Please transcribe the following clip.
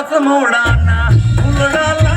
तोच मोडाना फुलडाला